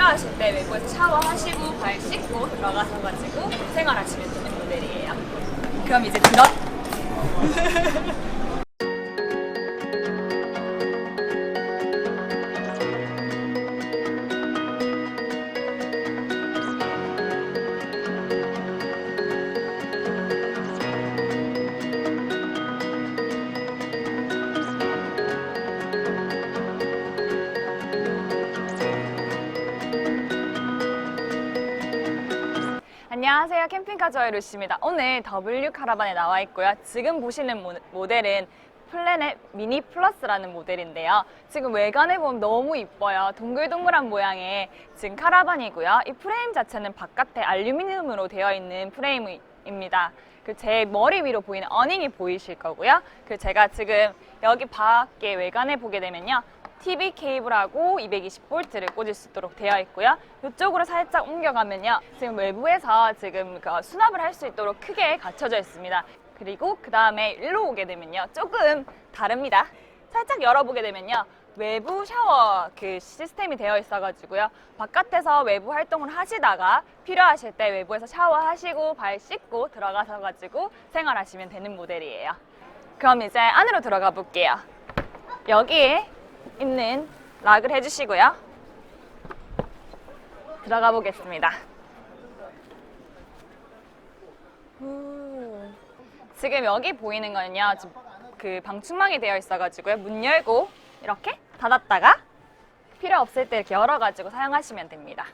필요하실 때 외부에서 샤워하시고 발 씻고 들어가서 가지고 생활하시면 되는 모델이에요. 그럼 이제 들어. 안녕하세요. 캠핑카 저의 루시입니다. 오늘 W 카라반에 나와 있고요. 지금 보시는 모, 모델은 플래넷 미니 플러스라는 모델인데요. 지금 외관에 보면 너무 이뻐요. 동글동글한 모양의 지금 카라반이고요. 이 프레임 자체는 바깥에 알루미늄으로 되어 있는 프레임입니다. 그 제 머리 위로 보이는 어닝이 보이실 거고요. 그 제가 지금 여기 밖에 외관에 보게 되면요. TV 케이블하고 220V를 꽂을 수 있도록 되어 있고요. 이쪽으로 살짝 옮겨가면요. 지금 외부에서 지금 그 수납을 할 수 있도록 크게 갖춰져 있습니다. 그리고 그 다음에 일로 오게 되면요. 조금 다릅니다. 살짝 열어보게 되면요. 외부 샤워 그 시스템이 되어 있어가지고요. 바깥에서 외부 활동을 하시다가 필요하실 때 외부에서 샤워하시고 발 씻고 들어가서 가지고 생활하시면 되는 모델이에요. 그럼 이제 안으로 들어가 볼게요. 여기에 있는 락을 해주시고요. 들어가 보겠습니다. 후. 지금 여기 보이는 거는요, 그 방충망이 되어 있어가지고요. 문 열고 이렇게 닫았다가 필요 없을 때 이렇게 열어가지고 사용하시면 됩니다.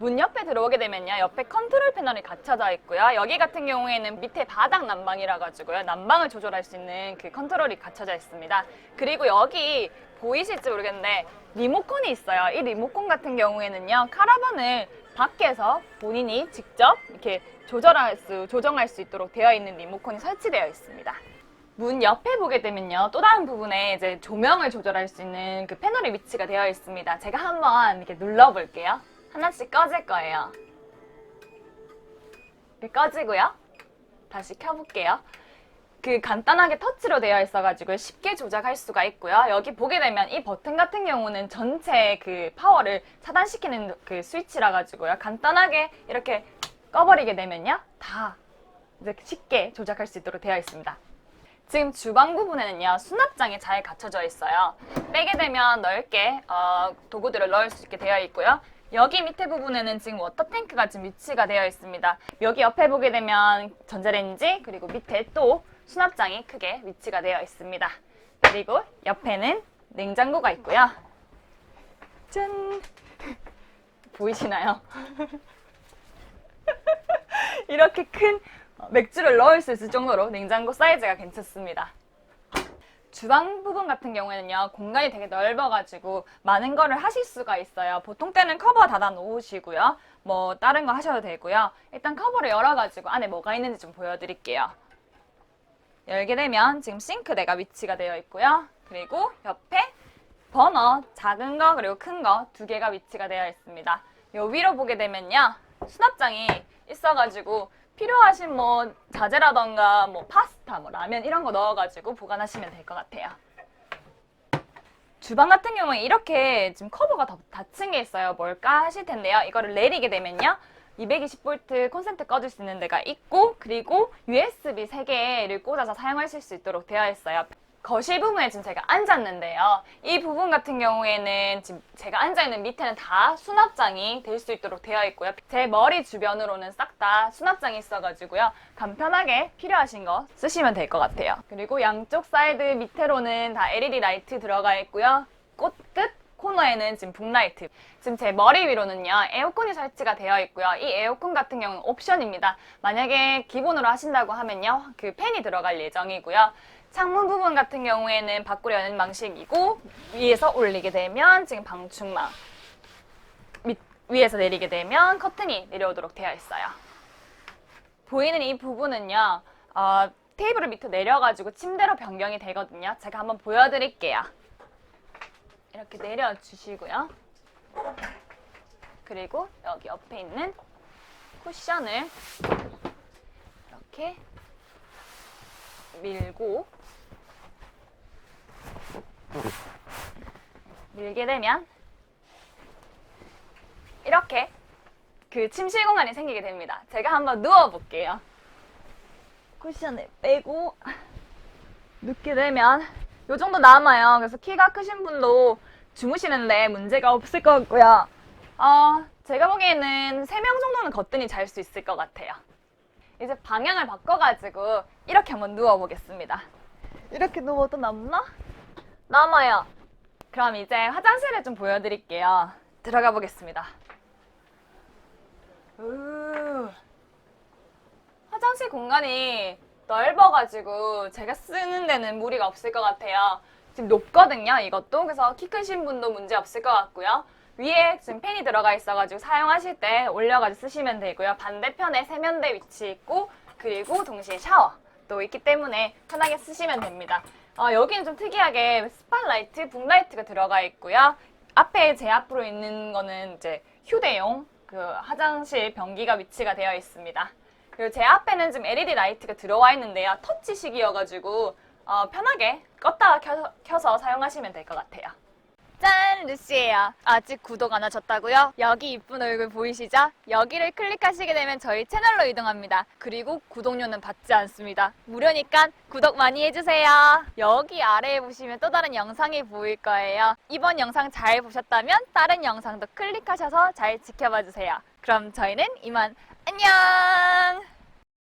문 옆에 들어오게 되면요. 옆에 컨트롤 패널이 갖춰져 있고요. 여기 같은 경우에는 밑에 바닥 난방이라 가지고요. 난방을 조절할 수 있는 그 컨트롤이 갖춰져 있습니다. 그리고 여기 보이실지 모르겠는데 리모컨이 있어요. 이 리모컨 같은 경우에는요. 카라반을 밖에서 본인이 직접 이렇게 조절할 수 조정할 수 있도록 되어 있는 리모컨이 설치되어 있습니다. 문 옆에 보게 되면요. 또 다른 부분에 이제 조명을 조절할 수 있는 그 패널이 위치가 되어 있습니다. 제가 한번 이렇게 눌러 볼게요 하나씩 꺼질 거예요. 이렇게 꺼지고요. 다시 켜볼게요. 그 간단하게 터치로 되어 있어가지고 쉽게 조작할 수가 있고요. 여기 보게 되면 이 버튼 같은 경우는 전체 그 파워를 차단시키는 그 스위치라 가지고요. 간단하게 이렇게 꺼버리게 되면요. 다 이제 쉽게 조작할 수 있도록 되어 있습니다. 지금 주방 부분에는요 수납장이 잘 갖춰져 있어요. 빼게 되면 넓게 어, 도구들을 넣을 수 있게 되어 있고요. 여기 밑에 부분에는 지금 워터 탱크가 지금 위치가 되어 있습니다. 여기 옆에 보게 되면 전자레인지 그리고 밑에 또 수납장이 크게 위치가 되어 있습니다. 그리고 옆에는 냉장고가 있고요. 짠! 보이시나요? 이렇게 큰 맥주를 넣을 수 있을 정도로 냉장고 사이즈가 괜찮습니다. 주방 부분 같은 경우에는요 공간이 되게 넓어가지고 많은 거를 하실 수가 있어요. 보통 때는 커버 닫아 놓으시고요. 뭐 다른 거 하셔도 되고요. 일단 커버를 열어가지고 안에 뭐가 있는지 좀 보여드릴게요. 열게 되면 지금 싱크대가 위치가 되어 있고요. 그리고 옆에 버너 작은 거 그리고 큰 거 두 개가 위치가 되어 있습니다. 요 위로 보게 되면요 수납장이 있어가지고 필요하신 뭐 자재라던가 뭐 파스타, 뭐 라면 이런 거 넣어가지고 보관하시면 될 것 같아요. 주방 같은 경우에 이렇게 지금 커버가 게 있어요. 뭘까 하실 텐데요. 이거를 내리게 되면요. 220V 콘센트 꺼줄 수 있는 데가 있고 그리고 USB 3개를 꽂아서 사용하실 수 있도록 되어 있어요. 거실 부분에 지금 제가 앉았는데요. 이 부분 같은 경우에는 지금 제가 앉아있는 밑에는 다 수납장이 될 수 있도록 되어 있고요. 제 머리 주변으로는 싹 다 수납장이 있어가지고요. 간편하게 필요하신 거 쓰시면 될 것 같아요. 그리고 양쪽 사이드 밑에로는 다 LED 라이트 들어가 있고요. 꽃끝 코너에는 지금 북라이트. 지금 제 머리 위로는요, 에어컨이 설치가 되어 있고요. 이 에어컨 같은 경우는 옵션입니다. 만약에 기본으로 하신다고 하면요, 그 팬이 들어갈 예정이고요. 창문 부분 같은 경우에는 여는 방식이고 위에서 올리게 되면 지금 방충망 밑, 위에서 내리게 되면 커튼이 내려오도록 되어 있어요. 보이는 이 부분은요 어, 테이블을 밑으로 내려가지고 침대로 변경이 되거든요. 제가 한번 보여드릴게요. 이렇게 내려주시고요. 그리고 여기 옆에 있는 쿠션을 이렇게 밀고 밀게 되면 이렇게 그 침실 공간이 생기게 됩니다. 제가 한번 누워볼게요. 쿠션을 빼고 눕게 되면 이 정도 남아요. 그래서 키가 크신 분도 주무시는데 문제가 없을 것 같고요. 어, 제가 보기에는 3명 정도는 거뜬히 잘 수 있을 것 같아요. 이제 방향을 바꿔가지고 이렇게 한번 누워보겠습니다. 이렇게 누워도 남나? 남아요. 그럼 이제 화장실을 좀 보여드릴게요. 들어가 보겠습니다. 우. 화장실 공간이 넓어가지고 제가 쓰는 데는 무리가 없을 것 같아요. 지금 높거든요, 이것도. 그래서 키 크신 분도 문제 없을 것 같고요. 위에 지금 팬이 들어가 있어가지고 사용하실 때 올려가지고 쓰시면 되고요. 반대편에 세면대 위치 있고 그리고 동시에 샤워도 있기 때문에 편하게 쓰시면 됩니다. 어, 여기는 좀 특이하게 스팟라이트, 북라이트가 들어가 있고요. 앞에 제 앞으로 있는 거는 이제 휴대용 그 화장실 변기가 위치가 되어 있습니다. 그리고 제 앞에는 지금 LED 라이트가 들어와 있는데요. 터치식이어가지고 어, 편하게 껐다가 켜서, 켜서 사용하시면 될 것 같아요. 짠! 루시예요. 아직 구독 안 하셨다고요? 여기 이쁜 얼굴 보이시죠? 여기를 클릭하시게 되면 저희 채널로 이동합니다. 그리고 구독료는 받지 않습니다. 무료니까 구독 많이 해주세요. 여기 아래에 보시면 또 다른 영상이 보일 거예요. 이번 영상 잘 보셨다면 다른 영상도 클릭하셔서 잘 지켜봐 주세요. 그럼 저희는 이만 안녕!